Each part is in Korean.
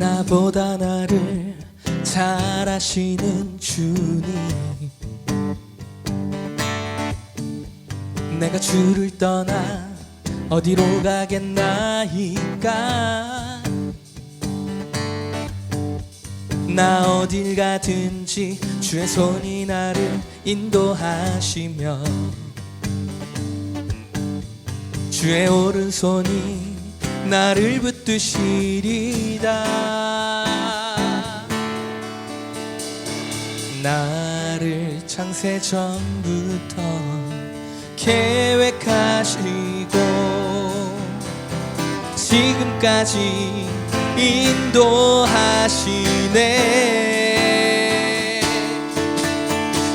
나보다 나를 잘 아시는 주님. 내가 주를 떠나 어디로 가겠나이까? 나 어딜 가든지 주의 손이 나를 인도하시며 주의 오른손이 나를 붙드시리다. 나를 창세 전부터 계획하시고 지금까지 인도하시네.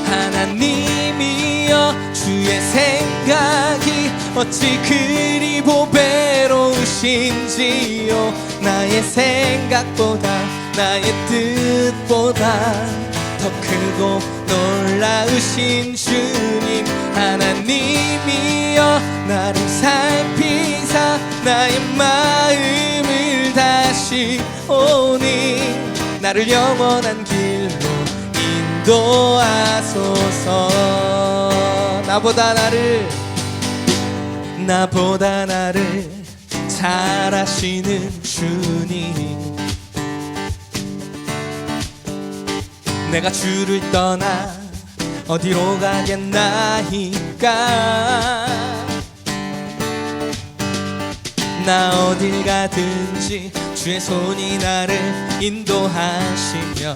하나님이여 주의 생각이 어찌 그리 보 배로우신지요. 나의 생각보다 나의 뜻보다 더 크고 놀라우신 주님 하나님이여. 나를 살피사 나의 마음을 다시 오니 나를 영원한 길로 인도하소서. 나보다 나를 나보다 나를 잘 아시는 주님. 내가 주를 떠나 어디로 가겠나이까? 나 어딜 가든지 주의 손이 나를 인도하시며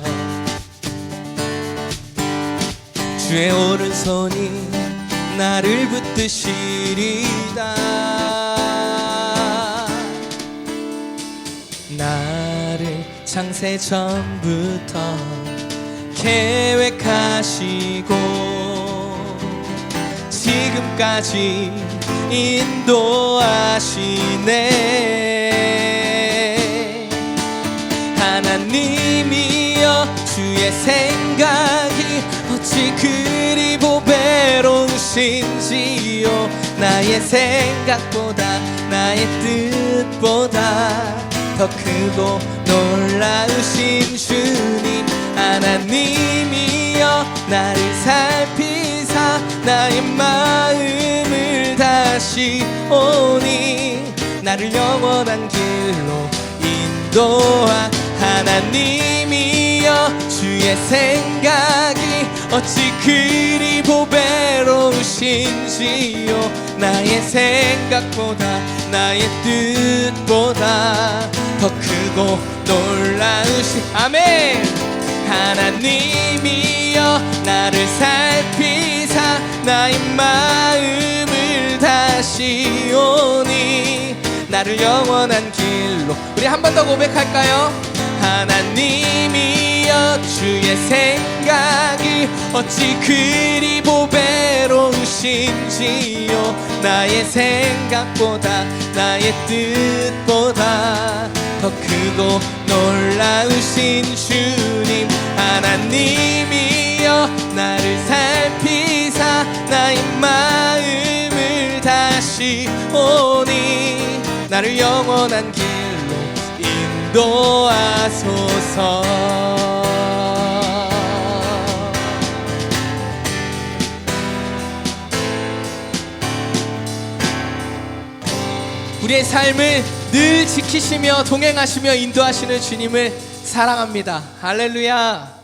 주의 오른손이 나를 붙드시리다 나를 창세 전부터 계획하시고 지금까지 인도하시네. 하나님이여 주의 생각이 어찌 그리 보배로우신지요? 나의 생각보다 나의 뜻보다 더 크고 놀라우신 주님 하나님이여 나를 살피사 나의 마음을 다시 오니 나를 영원한 길로 인도하 하나님이여 주의 생각이 어찌 그리 보배로우신지요 나의 생각보다 나의 뜻보다 더 크고 놀라우신 아멘 하나님이여 나를 살피사 나의 마음을 다시 오니 나를 영원한 길로 우리 한 번 더 고백할까요? 하나님이여 주의 생각이 어찌 그리 보배로우신지요? 나의 생각보다 나의 뜻보다 더 크고 놀라우신 주님 하나님이여 나를 살피사 나의 마음을 다시 오니 나를 영원한 길로 인도하소서 우리의 삶을 늘 지키시며 동행하시며 인도하시는 주님을 사랑합니다. 할렐루야.